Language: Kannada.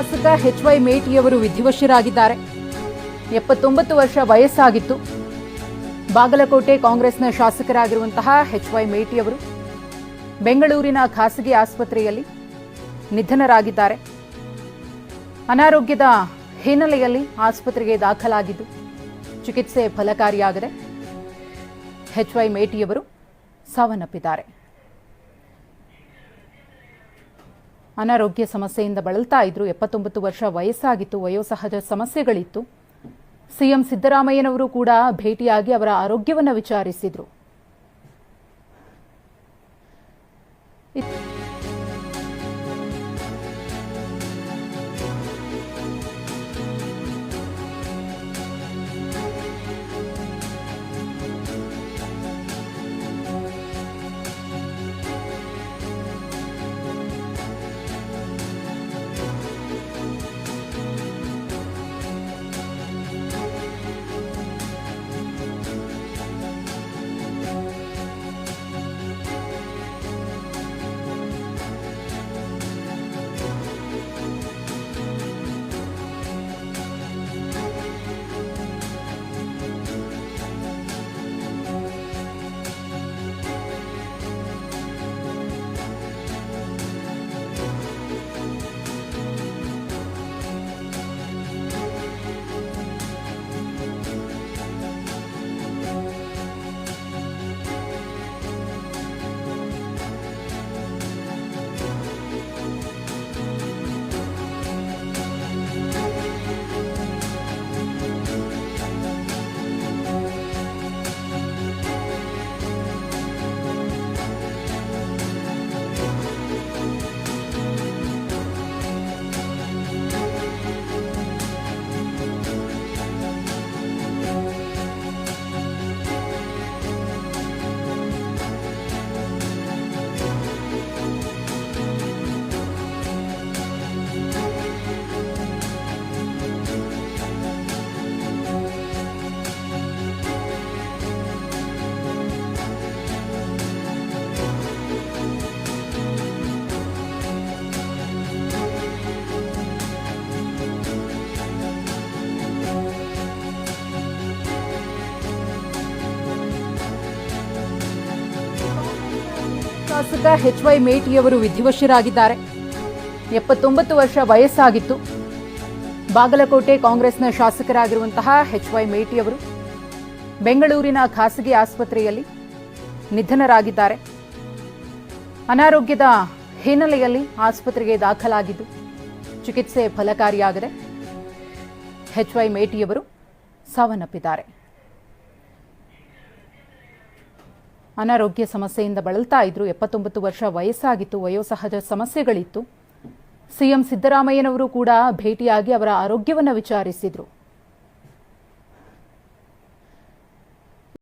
ಶಾಸಕ ಎಚ್ ವೈ ಮೇಟಿಯವರು ವಿಧಿವಶರಾಗಿದ್ದಾರೆ. ಎಪ್ಪತ್ತೊಂಬತ್ತು ವರ್ಷ ವಯಸ್ಸಾಗಿತ್ತು. ಬಾಗಲಕೋಟೆ ಕಾಂಗ್ರೆಸ್ನ ಶಾಸಕರಾಗಿರುವಂತಹ ಎಚ್ ವೈ ಮೇಟಿಯವರು ಬೆಂಗಳೂರಿನ ಖಾಸಗಿ ಆಸ್ಪತ್ರೆಯಲ್ಲಿ ನಿಧನರಾಗಿದ್ದಾರೆ. ಅನಾರೋಗ್ಯದ ಹಿನ್ನೆಲೆಯಲ್ಲಿ ಆಸ್ಪತ್ರೆಗೆ ದಾಖಲಾಗಿದ್ದು ಚಿಕಿತ್ಸೆ ಫಲಕಾರಿಯಾಗದೆ ಎಚ್ ವೈ ಮೇಟಿಯವರು ಸಾವನ್ನಪ್ಪಿದ್ದಾರೆ. ಅನಾರೋಗ್ಯ ಸಮಸ್ಯೆಯಿಂದ ಬಳಲ್ತಾ ಇದ್ರು. ಎಪ್ಪತ್ತೊಂಬತ್ತು ವರ್ಷ ವಯಸ್ಸಾಗಿತ್ತು, ವಯೋಸಹಜ ಸಮಸ್ಯೆಗಳಿತ್ತು. ಸಿಎಂ ಸಿದ್ದರಾಮಯ್ಯನವರು ಕೂಡ ಭೇಟಿಯಾಗಿ ಅವರ ಆರೋಗ್ಯವನ್ನು ವಿಚಾರಿಸಿದ್ರು. ಶಾಸಕ ಎಚ್ ವೈ ಮೇಟಿಯವರು ವಿಧಿವಶರಾಗಿದ್ದಾರೆ. ಎಪ್ಪತ್ತೊಂಬತ್ತು ವರ್ಷ ವಯಸ್ಸಾಗಿತ್ತು. ಬಾಗಲಕೋಟೆ ಕಾಂಗ್ರೆಸ್ನ ಶಾಸಕರಾಗಿರುವಂತಹ ಎಚ್ ವೈ ಮೇಟಿಯವರು ಬೆಂಗಳೂರಿನ ಖಾಸಗಿ ಆಸ್ಪತ್ರೆಯಲ್ಲಿ ನಿಧನರಾಗಿದ್ದಾರೆ. ಅನಾರೋಗ್ಯದ ಹಿನ್ನೆಲೆಯಲ್ಲಿ ಆಸ್ಪತ್ರೆಗೆ ದಾಖಲಾಗಿದ್ದು ಚಿಕಿತ್ಸೆ ಫಲಕಾರಿಯಾಗದೆ ಎಚ್ ವೈ ಮೇಟಿಯವರು ಸಾವನ್ನಪ್ಪಿದ್ದಾರೆ. ಅನಾರೋಗ್ಯ ಸಮಸ್ಯೆಯಿಂದ ಬಳಲ್ತಾ ಇದ್ರು. ಎಪ್ಪತ್ತೊಂಬತ್ತು ವರ್ಷ ವಯಸ್ಸಾಗಿತ್ತು, ವಯೋಸಹಜ ಸಮಸ್ಯೆಗಳಿತ್ತು. ಸಿಎಂ ಸಿದ್ದರಾಮಯ್ಯನವರು ಕೂಡ ಭೇಟಿಯಾಗಿ ಅವರ ಆರೋಗ್ಯವನ್ನು ವಿಚಾರಿಸಿದ್ರು.